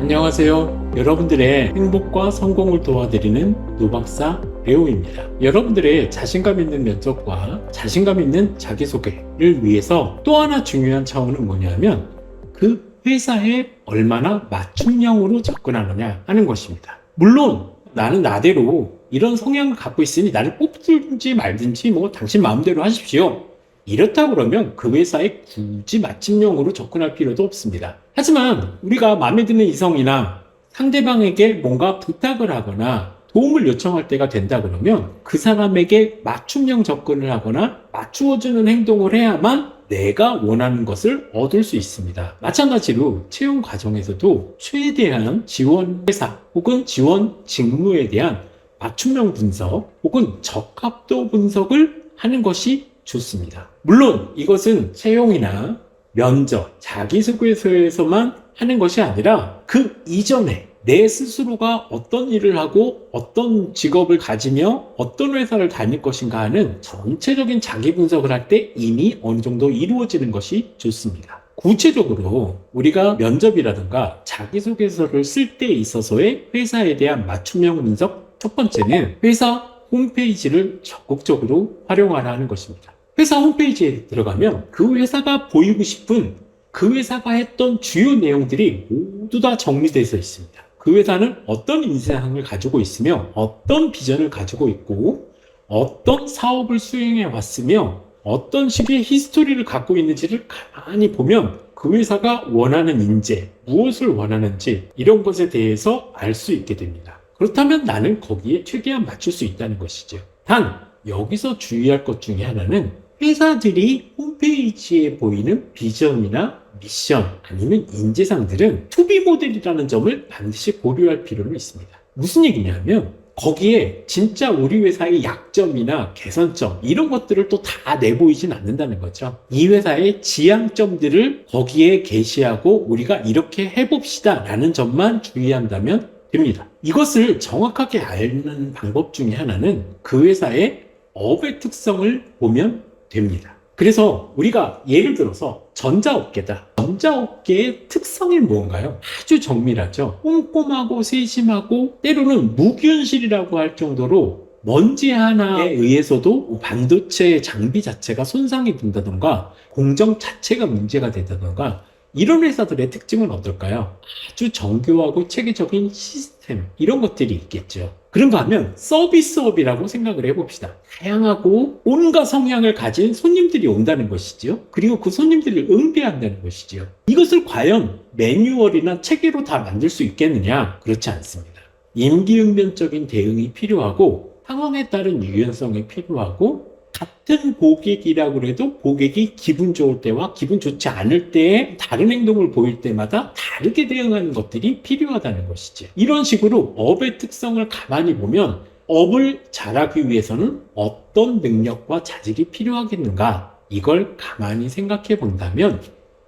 안녕하세요. 여러분들의 행복과 성공을 도와드리는 노박사 레오입니다. 여러분들의 자신감 있는 면접과 자신감 있는 자기소개를 위해서 또 하나 중요한 차원은 뭐냐면 그 회사에 얼마나 맞춤형으로 접근하느냐 하는 것입니다. 물론 나는 나대로 이런 성향을 갖고 있으니 나를 뽑든지 말든지 뭐 당신 마음대로 하십시오. 이렇다 그러면 그 회사에 굳이 맞춤형으로 접근할 필요도 없습니다. 하지만 우리가 마음에 드는 이성이나 상대방에게 뭔가 부탁을 하거나 도움을 요청할 때가 된다 그러면 그 사람에게 맞춤형 접근을 하거나 맞추어주는 행동을 해야만 내가 원하는 것을 얻을 수 있습니다. 마찬가지로 채용 과정에서도 최대한 지원 회사 혹은 지원 직무에 대한 맞춤형 분석 혹은 적합도 분석을 하는 것이 좋습니다. 물론 이것은 채용이나 면접, 자기소개서에서만 하는 것이 아니라 그 이전에 내 스스로가 어떤 일을 하고 어떤 직업을 가지며 어떤 회사를 다닐 것인가 하는 전체적인 자기 분석을 할 때 이미 어느 정도 이루어지는 것이 좋습니다. 구체적으로 우리가 면접이라든가 자기소개서를 쓸 때 있어서의 회사에 대한 맞춤형 분석 첫 번째는 회사 홈페이지를 적극적으로 활용하라 하는 것입니다. 회사 홈페이지에 들어가면 그 회사가 보이고 싶은 그 회사가 했던 주요 내용들이 모두 다 정리되어 있습니다. 그 회사는 어떤 인생을 가지고 있으며 어떤 비전을 가지고 있고 어떤 사업을 수행해 왔으며 어떤 식의 히스토리를 갖고 있는지를 가만히 보면 그 회사가 원하는 인재, 무엇을 원하는지 이런 것에 대해서 알 수 있게 됩니다. 그렇다면 나는 거기에 최대한 맞출 수 있다는 것이죠. 단, 여기서 주의할 것 중에 하나는 회사들이 홈페이지에 보이는 비전이나 미션 아니면 인재상들은 투비 모델이라는 점을 반드시 고려할 필요는 있습니다. 무슨 얘기냐면 거기에 진짜 우리 회사의 약점이나 개선점 이런 것들을 또 다 내보이진 않는다는 거죠. 이 회사의 지향점들을 거기에 게시하고 우리가 이렇게 해봅시다 라는 점만 주의한다면 됩니다. 이것을 정확하게 아는 방법 중에 하나는 그 회사의 업의 특성을 보면 됩니다. 그래서 우리가 예를 들어서 전자업계다. 전자업계의 특성이 뭔가요? 아주 정밀하죠. 꼼꼼하고 세심하고 때로는 무균실이라고 할 정도로 먼지 하나에 의해서도 반도체 장비 자체가 손상이 된다던가 공정 자체가 문제가 된다던가 이런 회사들의 특징은 어떨까요? 아주 정교하고 체계적인 시스템 이런 것들이 있겠죠. 그런가 하면 서비스업이라고 생각을 해봅시다. 다양하고 온갖 성향을 가진 손님들이 온다는 것이죠. 그리고 그 손님들을 응대한다는 것이죠. 이것을 과연 매뉴얼이나 체계로 다 만들 수 있겠느냐? 그렇지 않습니다. 임기응변적인 대응이 필요하고 상황에 따른 유연성이 필요하고 같은 고객이라고 해도 고객이 기분 좋을 때와 기분 좋지 않을 때에 다른 행동을 보일 때마다 다르게 대응하는 것들이 필요하다는 것이지. 이런 식으로 업의 특성을 가만히 보면 업을 잘하기 위해서는 어떤 능력과 자질이 필요하겠는가? 이걸 가만히 생각해 본다면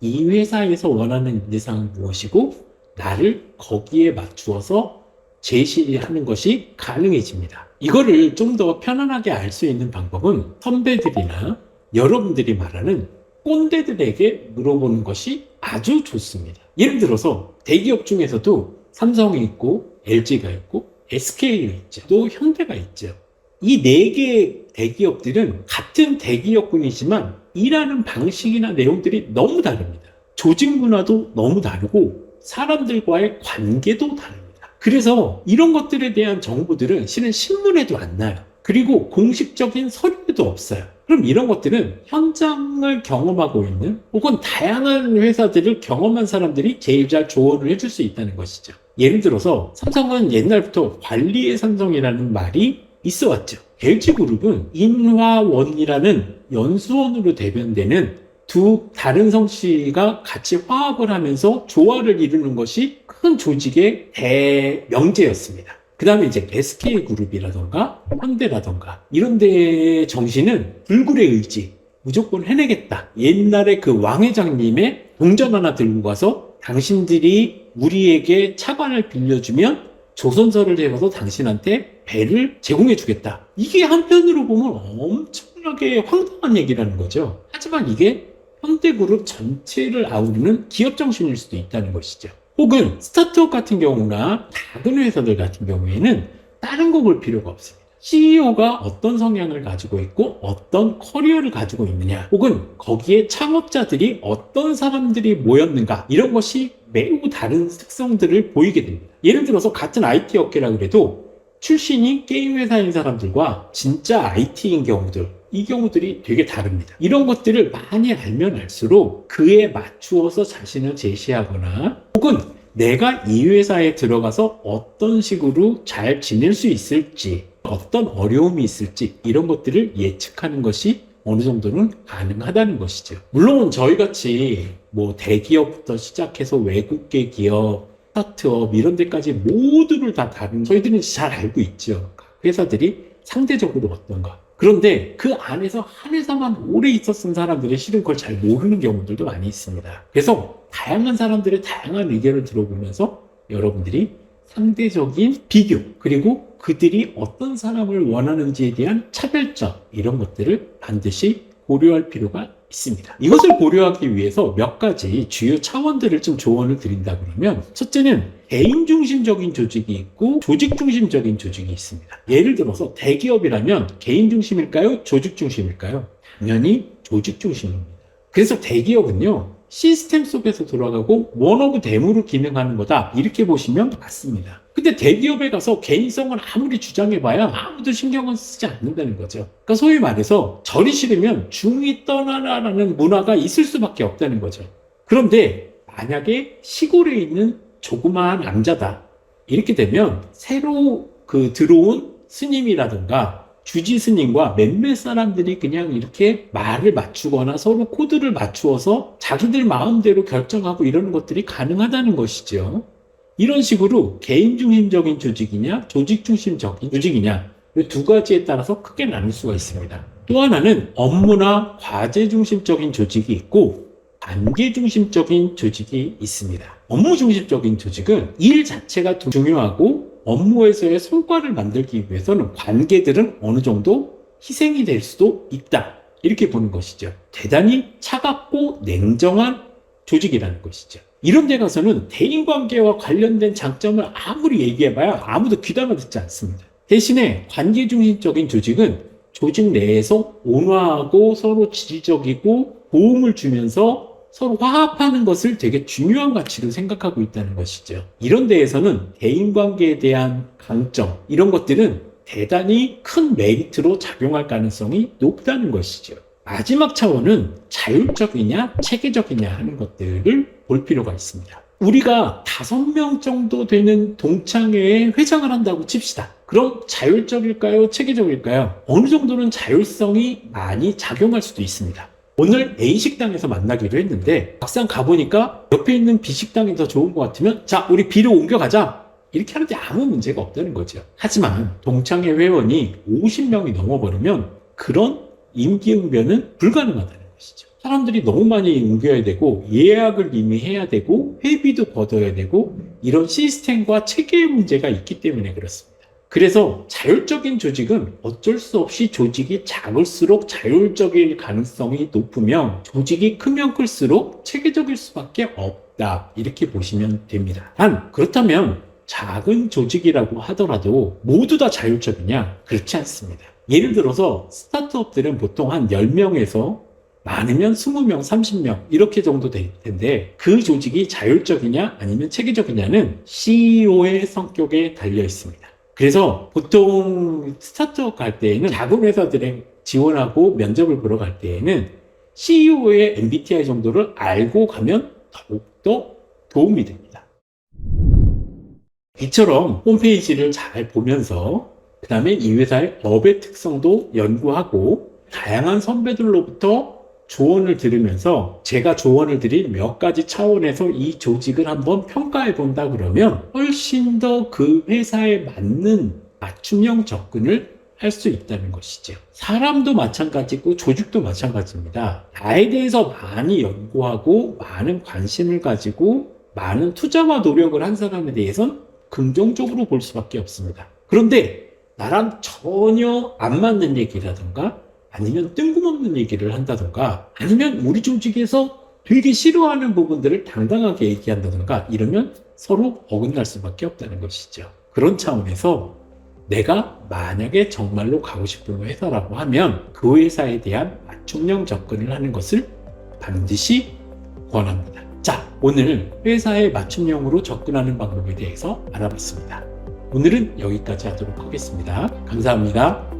이 회사에서 원하는 인재상은 무엇이고 나를 거기에 맞추어서 제시하는 것이 가능해집니다. 이거를 좀 더 편안하게 알 수 있는 방법은 선배들이나 여러분들이 말하는 꼰대들에게 물어보는 것이 아주 좋습니다. 예를 들어서 대기업 중에서도 삼성이 있고 LG가 있고 SK가 있죠. 또 현대가 있죠. 이 네 개의 대기업들은 같은 대기업군이지만 일하는 방식이나 내용들이 너무 다릅니다. 조직 문화도 너무 다르고 사람들과의 관계도 다릅니다. 그래서 이런 것들에 대한 정보들은 실은 신문에도 안 나요. 그리고 공식적인 서류도 없어요. 그럼 이런 것들은 현장을 경험하고 있는 혹은 다양한 회사들을 경험한 사람들이 제일 잘 조언을 해줄 수 있다는 것이죠. 예를 들어서 삼성은 옛날부터 관리의 삼성이라는 말이 있어 왔죠. LG그룹은 인화원이라는 연수원으로 대변되는 두 다른 성씨가 같이 화합을 하면서 조화를 이루는 것이 큰 조직의 대명제였습니다. 그 다음에 이제 SK 그룹이라던가 현대라던가 이런 데의 정신은 불굴의 의지, 무조건 해내겠다. 옛날에 그 왕 회장님의 동전 하나 들고 가서 당신들이 우리에게 차관을 빌려주면 조선서를 해서 당신한테 배를 제공해 주겠다. 이게 한편으로 보면 엄청나게 황당한 얘기라는 거죠. 하지만 이게 현대 그룹 전체를 아우르는 기업 정신일 수도 있다는 것이죠. 혹은 스타트업 같은 경우나 작은 회사들 같은 경우에는 다른 거 볼 필요가 없습니다. CEO가 어떤 성향을 가지고 있고 어떤 커리어를 가지고 있느냐 혹은 거기에 창업자들이 어떤 사람들이 모였는가 이런 것이 매우 다른 특성들을 보이게 됩니다. 예를 들어서 같은 IT 업계라 그래도 출신이 게임 회사인 사람들과 진짜 IT인 경우들 이 경우들이 되게 다릅니다. 이런 것들을 많이 알면 알수록 그에 맞추어서 자신을 제시하거나 혹은 내가 이 회사에 들어가서 어떤 식으로 잘 지낼 수 있을지 어떤 어려움이 있을지 이런 것들을 예측하는 것이 어느 정도는 가능하다는 것이죠. 물론 저희 같이 뭐 대기업부터 시작해서 외국계 기업, 스타트업 이런 데까지 모두를 다 다른 저희들은 잘 알고 있죠. 각 회사들이 상대적으로 어떤가. 그런데 그 안에서 한 회사만 오래 있었던 사람들이 실은 그걸 잘 모르는 경우들도 많이 있습니다. 그래서 다양한 사람들의 다양한 의견을 들어보면서 여러분들이 상대적인 비교, 그리고 그들이 어떤 사람을 원하는지에 대한 차별점, 이런 것들을 반드시 고려할 필요가 있습니다. 이것을 고려하기 위해서 몇 가지 주요 차원들을 좀 조언을 드린다 그러면, 첫째는 개인 중심적인 조직이 있고 조직 중심적인 조직이 있습니다. 예를 들어서 대기업이라면 개인 중심일까요? 조직 중심일까요? 당연히 조직 중심입니다. 그래서 대기업은요, 시스템 속에서 돌아가고 원오브 데모로 기능하는 거다. 이렇게 보시면 맞습니다. 근데 대기업에 가서 개인성을 아무리 주장해봐야 아무도 신경을 쓰지 않는다는 거죠. 그러니까 소위 말해서 절이 싫으면 중이 떠나라라는 문화가 있을 수밖에 없다는 거죠. 그런데 만약에 시골에 있는 조그마한 남자다. 이렇게 되면 새로 그 들어온 스님이라든가 주지 스님과 몇몇 사람들이 그냥 이렇게 말을 맞추거나 서로 코드를 맞추어서 자기들 마음대로 결정하고 이러는 것들이 가능하다는 것이죠. 이런 식으로 개인 중심적인 조직이냐, 조직 중심적인 조직이냐, 이 두 가지에 따라서 크게 나눌 수가 있습니다. 또 하나는 업무나 과제 중심적인 조직이 있고, 관계 중심적인 조직이 있습니다. 업무 중심적인 조직은 일 자체가 중요하고 업무에서의 성과를 만들기 위해서는 관계들은 어느 정도 희생이 될 수도 있다. 이렇게 보는 것이죠. 대단히 차갑고 냉정한 조직이라는 것이죠. 이런 데 가서는 대인관계와 관련된 장점을 아무리 얘기해봐야 아무도 귀담아 듣지 않습니다. 대신에 관계 중심적인 조직은 조직 내에서 온화하고 서로 지지적이고 도움을 주면서 서로 화합하는 것을 되게 중요한 가치로 생각하고 있다는 것이죠. 이런 데에서는 대인관계에 대한 강점, 이런 것들은 대단히 큰 메리트로 작용할 가능성이 높다는 것이죠. 마지막 차원은 자율적이냐, 체계적이냐 하는 것들을 볼 필요가 있습니다. 우리가 다섯 명 정도 되는 동창회에 회장을 한다고 칩시다. 그럼 자율적일까요? 체계적일까요? 어느 정도는 자율성이 많이 작용할 수도 있습니다. 오늘 A식당에서 만나기로 했는데 막상 가보니까 옆에 있는 B식당이 더 좋은 것 같으면 자 우리 B로 옮겨가자. 이렇게 하는데 아무 문제가 없다는 거죠. 하지만 동창회 회원이 50명이 넘어버리면 그런 임기응변은 불가능하다는 것이죠. 사람들이 너무 많이 옮겨야 되고 예약을 이미 해야 되고 회비도 걷어야 되고 이런 시스템과 체계의 문제가 있기 때문에 그렇습니다 그래서 자율적인 조직은 어쩔 수 없이 조직이 작을수록 자율적일 가능성이 높으며 조직이 크면 클수록 체계적일 수밖에 없다. 이렇게 보시면 됩니다. 단, 그렇다면 작은 조직이라고 하더라도 모두 다 자율적이냐? 그렇지 않습니다. 예를 들어서 스타트업들은 보통 한 10명에서 많으면 20명, 30명 이렇게 정도 될 텐데 그 조직이 자율적이냐 아니면 체계적이냐는 CEO의 성격에 달려 있습니다. 그래서 보통 스타트업 갈 때에는 작은 회사들에 지원하고 면접을 보러 갈 때에는 CEO의 MBTI 정도를 알고 가면 더욱더 도움이 됩니다. 이처럼 홈페이지를 잘 보면서 그 다음에 이 회사의 업의 특성도 연구하고 다양한 선배들로부터 조언을 들으면서 제가 조언을 드린 몇 가지 차원에서 이 조직을 한번 평가해 본다 그러면 훨씬 더 그 회사에 맞는 맞춤형 접근을 할 수 있다는 것이죠. 사람도 마찬가지고 조직도 마찬가지입니다. 나에 대해서 많이 연구하고 많은 관심을 가지고 많은 투자와 노력을 한 사람에 대해선 긍정적으로 볼 수밖에 없습니다. 그런데 나랑 전혀 안 맞는 얘기라든가 아니면 뜬금없는 얘기를 한다던가 아니면 우리 조직에서 되게 싫어하는 부분들을 당당하게 얘기한다던가 이러면 서로 어긋날 수밖에 없다는 것이죠. 그런 차원에서 내가 만약에 정말로 가고 싶은 회사라고 하면 그 회사에 대한 맞춤형 접근을 하는 것을 반드시 권합니다. 자, 오늘 회사에 맞춤형으로 접근하는 방법에 대해서 알아봤습니다. 오늘은 여기까지 하도록 하겠습니다. 감사합니다.